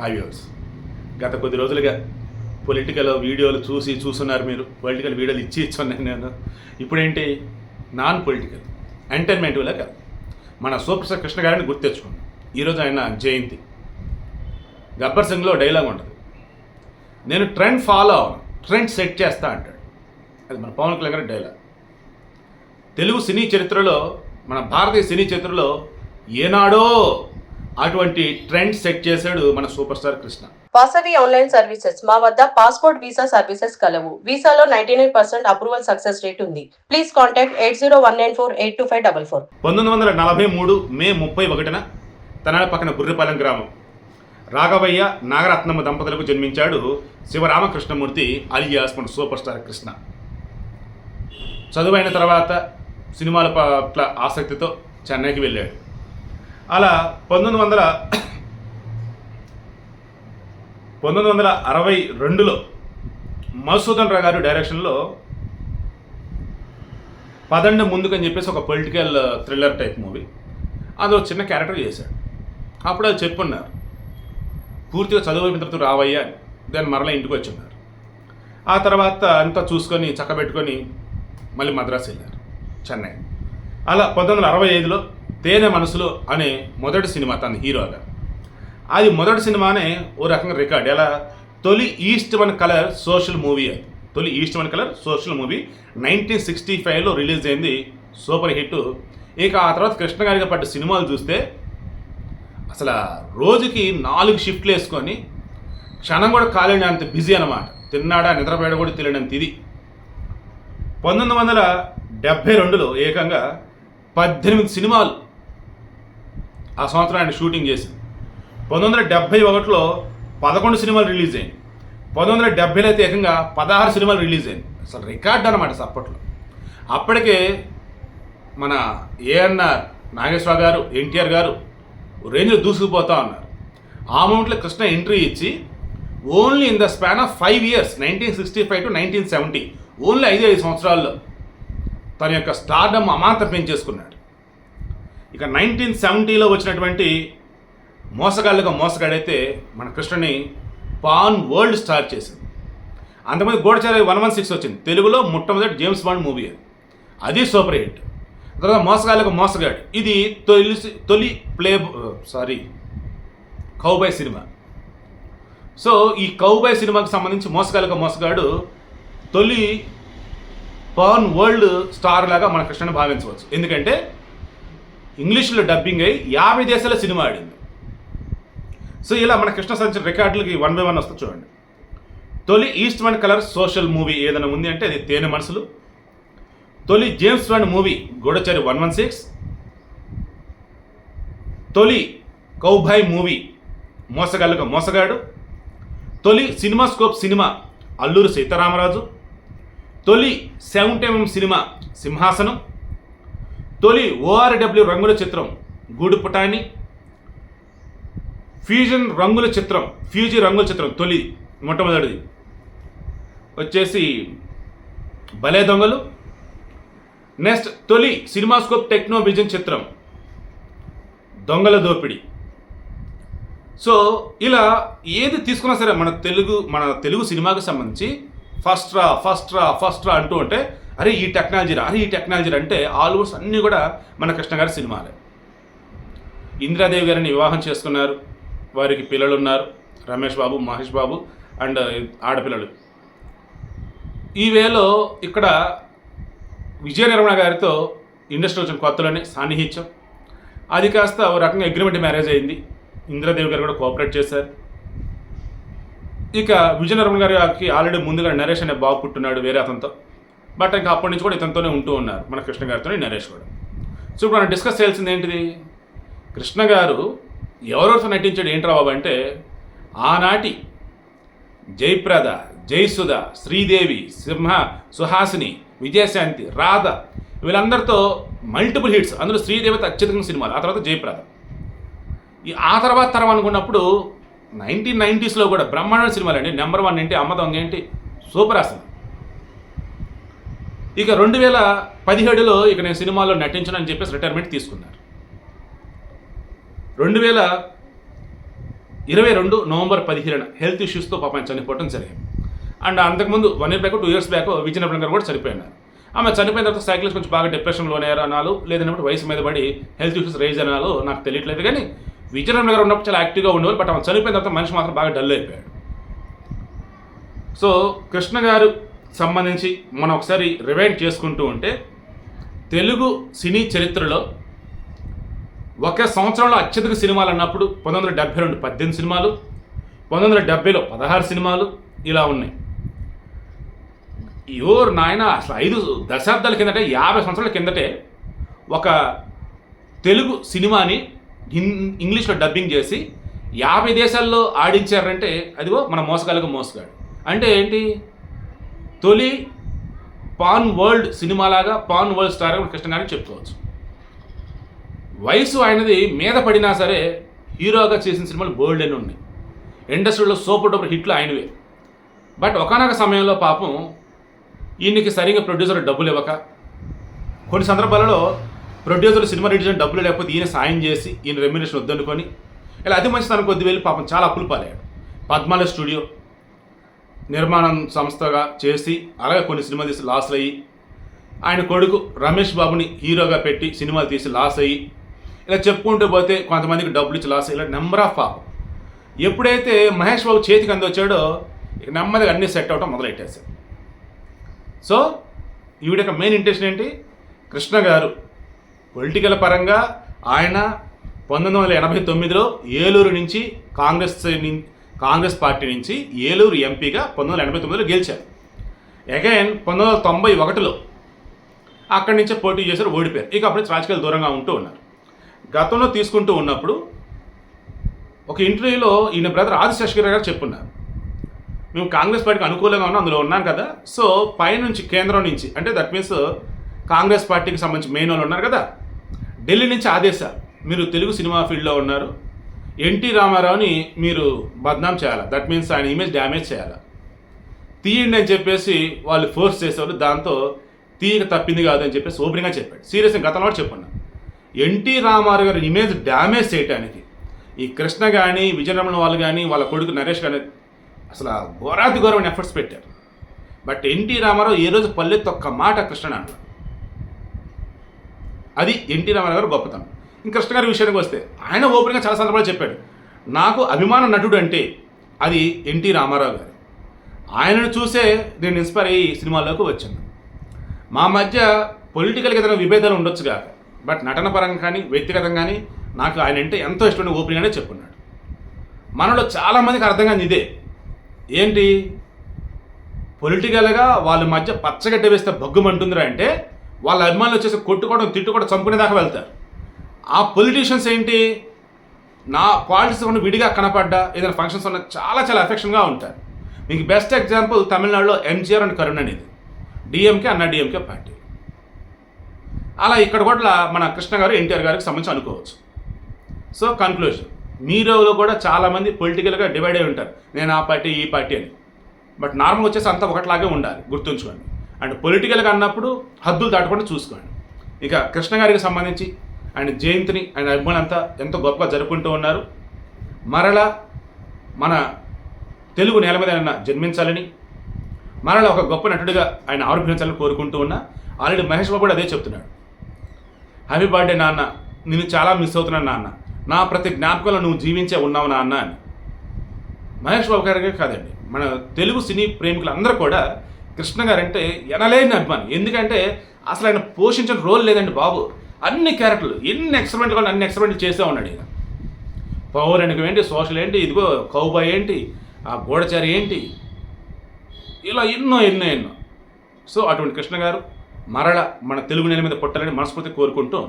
Hi గత కొద్ది రోజులుగా పొలిటికల్ వీడియోలు చూసి చూస్తున్నారు మీరు. పొలిటికల్ వీడియోలు ఇచ్చి ఇచ్చున్నాను నేను. ఇప్పుడేంటి? Non political. ఎంటర్టైన్మెంట్ వల్ల కాదు. మన సూపర్ కృష్ణ గారిని గుర్తు ఈరోజు ఆయన జయంతి. గబ్బర్ సింగ్లో డైలాగ్ ఉంటుంది. నేను ట్రెండ్ ఫాలో అవను ట్రెండ్ సెట్ చేస్తా అంటాడు. అది మన పవన్ కళ్యాణ్ గారి డైలాగ్. తెలుగు సినీ చరిత్రలో మన భారతీయ సినీ చరిత్రలో ఏనాడో అటువంటి ట్రెండ్ సెట్ చేశాడు మన super star Krishna. Vasavi online services. మా వద్ద పాస్పోర్ట్ వీసా సర్వీసెస్ కలవు. వీసాలో ninety nine percent approval success rate ఉంది. Please contact eight zero one nine four eight two five double four. పంతొమ్మిది వందల నలభై మూడు మే ముప్పై ఒకటిన తనాల పక్కన బుర్రిపాలెం గ్రామం రాఘవయ్య నాగరత్నమ్మ దంపతులకు జన్మించాడు శివరామకృష్ణమూర్తి అలియాస్ మన సూపర్ స్టార్ కృష్ణ. చదువైన తర్వాత సినిమాల పట్ల ఆసక్తితో చెన్నైకి వెళ్ళాడు. అలా పంతొమ్మిది వందల పంతొమ్మిది వందల అరవై రెండులో మధుసూదన్ రావు గారి డైరెక్షన్లో పదండి ముందుకని చెప్పేసి ఒక పొలిటికల్ థ్రిల్లర్ టైప్ మూవీ. అది ఒక చిన్న క్యారెక్టర్ చేశాడు. అప్పుడు అది చెప్పున్నారు. పూర్తిగా చదువు అయిపోయిన తర్వాత రావయ్యా అని. దాన్ని మరలా ఇంటికి వచ్చి ఉన్నారు. ఆ తర్వాత అంతా చూసుకొని చక్కబెట్టుకొని మళ్ళీ మద్రాసు వెళ్ళారు చెన్నై. అలా పంతొమ్మిది వందల అరవై ఐదులో తేనె మనసులో అనే మొదటి సినిమా తన హీరోగా. అది మొదటి సినిమానే ఓ రకంగా రికార్డ్. ఎలా? తొలి Eastman colour social movie అది. తొలి Eastman colour social movie nineteen sixty ఫైవ్లో రిలీజ్ అయింది సూపర్ హిట్. ఇక ఆ తర్వాత కృష్ణ గారిగా పడ్డ సినిమాలు చూస్తే అసలు రోజుకి నాలుగు షిఫ్ట్లు వేసుకొని క్షణం కూడా కాలేని అంత బిజీ అనమాట తిన్నాడా నిద్రపోయాడా కూడా తెలియనంత ఇది. పంతొమ్మిది వందల డెబ్భై రెండులో ఏకంగా పద్దెనిమిది సినిమాలు ఆ సంవత్సరం ఆయన షూటింగ్ చేసింది పంతొమ్మిది వందల డెబ్భై ఒకటిలో పదకొండు సినిమాలు రిలీజ్ అయింది పంతొమ్మిది వందల డెబ్భైలో అయితే ఏకంగా పదహారు సినిమాలు రిలీజ్ అయింది అసలు రికార్డ్ అనమాట అప్పట్లో. అప్పటికే మన ఏఎన్ఆర్ నాగేశ్వర గారు ఎన్టీఆర్ గారు రేంజ్లో దూసుకుపోతా ఉన్నారు. ఆ మూమెంట్లో కృష్ణ ఎంట్రీ ఇచ్చి only in the span of five years nineteen sixty five to nineteen seventy only ఐదు ఐదు సంవత్సరాల్లో తన యొక్క స్టార్డమ్ అమాంతం పెంచేసుకున్నాడు. ఇక నైన్టీన్ సెవెంటీలో వచ్చినటువంటి మోసగాళ్ళుగా మోసగాడైతే మన కృష్ణని పాన్ వరల్డ్ స్టార్ చేసింది. అంతమంది గోడచారి వన్ వన్ సిక్స్ వచ్చింది. తెలుగులో మొట్టమొదటి జేమ్స్ బాండ్ మూవీ అది. అది సూపర్ హిట్. తర్వాత మోసగాళ్ళకు మోసగాడు. ఇది తొలి తొలి ప్లే సారీ కౌబాయ్ సినిమా. సో ఈ కౌబాయ్ సినిమాకి సంబంధించి మోసగాళ్ళకు మోసగాడు తొలి పాన్ వరల్డ్ స్టార్ లాగా మన కృష్ణని భావించవచ్చు. ఎందుకంటే ఇంగ్లీష్లో డబ్బింగ్ అయ్యి యాభై దేశాల సినిమా ఆడింది. సో ఇలా మన కృష్ణ సంచర్ రికార్డులకి వన్ బై వన్ వస్తే చూడండి. తొలి Eastman colour social movie ఏదైనా ఉంది అంటే అది తేనె మనసులు. తొలి James Bond movie Gudachari one one six తొలి కౌభాయ్ మూవీ మోసగాళ్ళుగా మోసగాడు. తొలి సినిమాస్కోప్ సినిమా అల్లూరు సీతారామరాజు. తొలి సెవెంటీ ఎంఎం సినిమా సింహాసనం. తొలి ఓఆర్డబ్ల్యూ రంగుల చిత్రం గూడు పుటాని ఫ్యూజన్ రంగుల చిత్రం ఫ్యూజీ రంగుల చిత్రం తొలి మొట్టమొదటిది. వచ్చేసి భలే దొంగలు. నెక్స్ట్ తొలి సినిమాస్కోప్ టెక్నో విజన్ చిత్రం దొంగల దోపిడి. సో ఇలా ఏది తీసుకున్నా సరే మన తెలుగు మన తెలుగు సినిమాకి సంబంధించి ఫస్ట్ రా ఫస్ట్ రా ఫస్ట్ రా అంటూ ఉంటే అరే ఈ టెక్నాలజీ అరే ఈ టెక్నాలజీ అంటే ఆల్మోస్ట్ అన్నీ కూడా మన కృష్ణ గారి సినిమాలే. ఇందిరాదేవి గారిని వివాహం చేసుకున్నారు వారికి పిల్లలు ఉన్నారు రమేష్ బాబు మహేష్ బాబు అండ్ ఆడపిల్లలు. ఈ వేలో ఇక్కడ విజయ నిర్మణ గారితో ఇండస్ట్రీ వచ్చిన కొత్తలోనే సాన్నిహిత్యం. అది కాస్త ఓ రకంగా అగ్రిమెంట్ మ్యారేజ్ అయింది. ఇందిరాదేవి గారు కూడా కోఆపరేట్ చేశారు. ఇక విజయ నిర్మణ గారికి ఆల్రెడీ ముందుగా నరేష్ అనే బాబు పుట్టున్నాడు వేరే అతనితో. బట్ ఇంకా అప్పటి నుంచి కూడా ఇతనితోనే ఉంటూ ఉన్నారు మన కృష్ణ గారితో నరేష్ కూడా. సో ఇప్పుడు మనం డిస్కస్ చేయాల్సింది ఏంటిది? కృష్ణ గారు ఎవరెవరితో నటించాడు ఏంట్రా బాబు అంటే ఆనాటి జయప్రద జయసుధ శ్రీదేవి సింహ సుహాసిని విజయశాంతి రాధ వీళ్ళందరితో మల్టిపుల్ హిట్స్ అందులో శ్రీదేవితో అత్యధికంగా సినిమాలు ఆ తర్వాత జయప్రద. ఈ ఆ తర్వాత తరం అనుకున్నప్పుడు నైన్టీన్ నైంటీస్లో కూడా బ్రహ్మాండ సినిమాలు అండి నెంబర్ వన్ ఏంటి? అమ్మ దొంగ ఏంటి? సూపర్ అసలు. ఇక రెండు వేల పదిహేడులో ఇక నేను సినిమాలో నటించను అని చెప్పేసి రిటైర్మెంట్ తీసుకున్నారు. రెండు వేల ఇరవై రెండు నవంబర్ పదిహేడున హెల్త్ ఇష్యూస్తో పాపం చనిపోవడం జరిగింది. అండ్ అంతకుముందు one year back two years back Vizianagaram గారు కూడా చనిపోయినారు. ఆమె చనిపోయిన తర్వాత సైకిల్స్ కొంచెం బాగా డిప్రెషన్లోనే అనాలు లేదన్నప్పుడు వయసు మీద పడి హెల్త్ ఇష్యూస్ రేజ్ అనాలు నాకు తెలియట్లేదు కానీ విజయనగరం గారు ఉన్నప్పుడు చాలా యాక్టివ్గా ఉండేవారు బట్ ఆమె చనిపోయిన తర్వాత మనిషి మాత్రం బాగా డల్ అయిపోయాడు. సో కృష్ణ గారు సంబంధించి మనం ఒకసారి రివైండ్ చేసుకుంటూ ఉంటే తెలుగు సినీ చరిత్రలో ఒక సంవత్సరంలో అత్యధిక సినిమాలు అన్నప్పుడు పంతొమ్మిది వందల డెబ్బై రెండు పద్దెనిమిది సినిమాలు పంతొమ్మిది వందల డెబ్బైలో పదహారు సినిమాలు ఇలా ఉన్నాయి. యోర్ నాయన అసలు ఐదు దశాబ్దాల కిందటే యాభై సంవత్సరాల కిందటే ఒక తెలుగు సినిమాని హిన్ ఇంగ్లీష్లో డబ్బింగ్ చేసి యాభై దేశాల్లో ఆడించారంటే అదిగో మన మోసగాలకు మోసగాడు. అంటే ఏంటి? తొలి పాన్ వరల్డ్ సినిమాలాగా పాన్ వరల్డ్ స్టార్ కృష్ణ గారిని చెప్పుకోవచ్చు. వయసు ఆయనది మీద పడినా సరే హీరోగా చేసిన సినిమాలు బోల్డ్ అని ఉన్నాయి. ఇండస్ట్రీలో సూపర్ డూపర్ హిట్లు ఆయనవే. బట్ ఒకనొక సమయంలో పాపం ఈయనకి సరిగ్గా ప్రొడ్యూసర్ డబ్బులు ఇవ్వక కొన్ని సందర్భాలలో ప్రొడ్యూసర్ సినిమా రిలీజ్ డబ్బులు లేకపోతే ఈయన సాయం చేసి ఈయన రెమ్యునేషన్ వద్దనుకొని ఇలా అతి మంచి తన కొద్ది వెళ్ళి పాపం చాలా అప్పులు పాలయ్యాడు. పద్మాల స్టూడియో నిర్మాణం సంస్థగా చేసి అలాగే కొన్ని సినిమా తీసి లాస్ అయ్యి ఆయన కొడుకు రమేష్ బాబుని హీరోగా పెట్టి సినిమాలు తీసి లాస్ అయ్యి ఇలా చెప్పుకుంటూ పోతే కొంతమందికి డబ్బులు ఇచ్చి లాస్ అయ్యి ఇలా నెంబర్ ఆఫ్ పాపం. ఎప్పుడైతే మహేష్ బాబు చేతికి అందొచ్చాడో ఇక నెమ్మదిగా అన్నీ సెట్ అవటం మొదలెట్టేశారు. సో ఈవిడ యొక్క మెయిన్ ఇంటెన్షన్ ఏంటి? కృష్ణ గారు పొలిటికల్ పరంగా ఆయన పంతొమ్మిది వందల ఎనభై తొమ్మిదిలో ఏలూరు నుంచి కాంగ్రెస్ కాంగ్రెస్ పార్టీ నుంచి ఏలూరు ఎంపీగా పంతొమ్మిది వందల ఎనభై తొమ్మిదిలో గెలిచారు. అగైన్ పంతొమ్మిది వందల తొంభై ఒకటిలో అక్కడి నుంచే పోటీ చేశారు ఓడిపోయారు. ఇక అప్పుడు రాజకీయాలు దూరంగా ఉంటూ ఉన్నారు. గతంలో తీసుకుంటూ ఉన్నప్పుడు ఒక ఇంటర్వ్యూలో ఈయన బ్రదర్ ఆదిశేషగిరి గారు చెప్పున్నారు. మేము కాంగ్రెస్ పార్టీకి అనుకూలంగా ఉన్నాం అందులో ఉన్నాం కదా. సో పైనుంచి కేంద్రం నుంచి అంటే దట్ మీన్స్ కాంగ్రెస్ పార్టీకి సంబంధించి మెయిన్ వాళ్ళు ఉన్నారు కదా. ఢిల్లీ నుంచి ఆదేశాలు. మీరు తెలుగు సినిమా ఫీల్డ్లో ఉన్నారు. ఎన్టీ రామారావుని మీరు బద్నాం చేయాలి? దట్ మీన్స్ ఆయన ఇమేజ్ డ్యామేజ్ చేయాలి? తీయండి అని చెప్పేసి వాళ్ళు ఫోర్స్ చేసేవాళ్ళు. దాంతో తీయక తప్పింది కాదు అని చెప్పేసి ఓపెనింగ్గా చెప్పాడు. సీరియస్గా గతంలో కూడా చెప్పున్నా. ఎన్టీ రామారావు గారి ఇమేజ్ డ్యామేజ్ చేయడానికి ఈ కృష్ణ కానీ విజయరమణ వాళ్ళు కానీ వాళ్ళ కొడుకు నరేష్ కానీ అసలు ఘోరాతి ఘోరమైన ఎఫర్ట్స్ పెట్టారు. బట్ ఎన్టీ రామారావు ఏ రోజు పల్లెత్తి ఒక్క మాట కృష్ణ అంటారు అది ఎన్టీ రామారావు గారు గొప్పతనం. ఇంకా కృష్ణ గారి విషయానికి వస్తే ఆయన ఓపెన్గా చాలా సందర్భాలు చెప్పాడు. నాకు అభిమాన నటుడు అంటే అది ఎన్టీ రామారావు గారు. ఆయనను చూసే నేను ఇన్స్పైర్ అయ్యి సినిమాల్లోకి వచ్చాను. మా మధ్య పొలిటికల్గా ఏదైనా విభేదాలు ఉండొచ్చు కాక బట్ నటన పరంగా కానీ వ్యక్తిగతంగా కానీ నాకు ఆయన అంటే ఎంతో ఇష్టమైన ఓపెనింగ్గానే చెప్పున్నాడు. మనలో చాలామందికి అర్థం కాని ఇదే. ఏంటి? పొలిటికల్గా వాళ్ళ మధ్య పచ్చగడ్డ వేస్తే భగ్గుమంటుందిరా అంటే వాళ్ళ అభిమానులు వచ్చేసి కొట్టుకోవడం తిట్టుకోవడం చంపుకునేదాకా వెళ్తారు. ఆ పొలిటీషియన్స్ ఏంటి? నా పాలిటిక్స్ ఉన్న విడిగా కనపడ్డా ఏదైనా ఫంక్షన్స్ ఉన్న చాలా చాలా ఎఫెక్షన్గా ఉంటారు. మీకు బెస్ట్ ఎగ్జాంపుల్ తమిళనాడులో ఎంజిఆర్ అండ్ కరుణ్ అనేది డిఎంకే అన్న డిఎంకే పార్టీ. అలా ఇక్కడ కూడా మన కృష్ణ గారు ఎన్టీఆర్ గారికి సంబంధించి అనుకోవచ్చు. సో కన్క్లూజన్ మీరోలో కూడా చాలామంది పొలిటికల్గా డివైడ్ అయి ఉంటారు. నేను ఆ పార్టీ ఈ పార్టీ అని. బట్ నార్మల్ వచ్చేసి అంతా ఒకటిలాగే ఉండాలి గుర్తుంచుకోండి. అండ్ పొలిటికల్గా అన్నప్పుడు హద్దులు దాటకుండా చూసుకోండి. ఇక కృష్ణ గారికి సంబంధించి ఆయన జయంతిని ఆయన అభిమానంతా ఎంతో గొప్పగా జరుపుకుంటూ ఉన్నారు. మరలా మన తెలుగు నేల మీద ఆయన జన్మించాలని మరలా ఒక గొప్ప నటుడిగా ఆయన ఆవిర్భవించాలని కోరుకుంటూ ఉన్నా ఆల్రెడీ మహేష్ బాబు కూడా అదే చెప్తున్నాడు. హ్యాపీ బర్త్డే నాన్న నేను చాలా మిస్ అవుతున్నాను నాన్న. నా ప్రతి జ్ఞాపకంలో నువ్వు జీవించే ఉన్నావు నాన్న అని. మహేష్ బాబు గారికి కాదండి మన తెలుగు సినీ ప్రేమికులు అందరూ కూడా కృష్ణ గారంటే ఎనలేని అభిమాని. ఎందుకంటే అసలు ఆయన పోషించిన రోల్ లేదండి బాబు. అన్ని క్యారెక్టర్లు ఎన్ని ఎక్స్పెరిమెంట్ కావాలి అన్ని ఎక్స్పెరిమెంట్ చేసే ఉన్నాడు ఈయన. పౌరాణికం ఏంటి సోషల్ ఏంటి ఇదిగో కౌబాయ్ ఏంటి ఆ గూఢచారి ఏంటి ఇలా ఎన్నో ఎన్నో ఎన్నో. సో అటువంటి కృష్ణ గారు మరల మన తెలుగు నేల మీద పుట్టాలని మనస్ఫూర్తి కోరుకుంటూ ఉన్నాను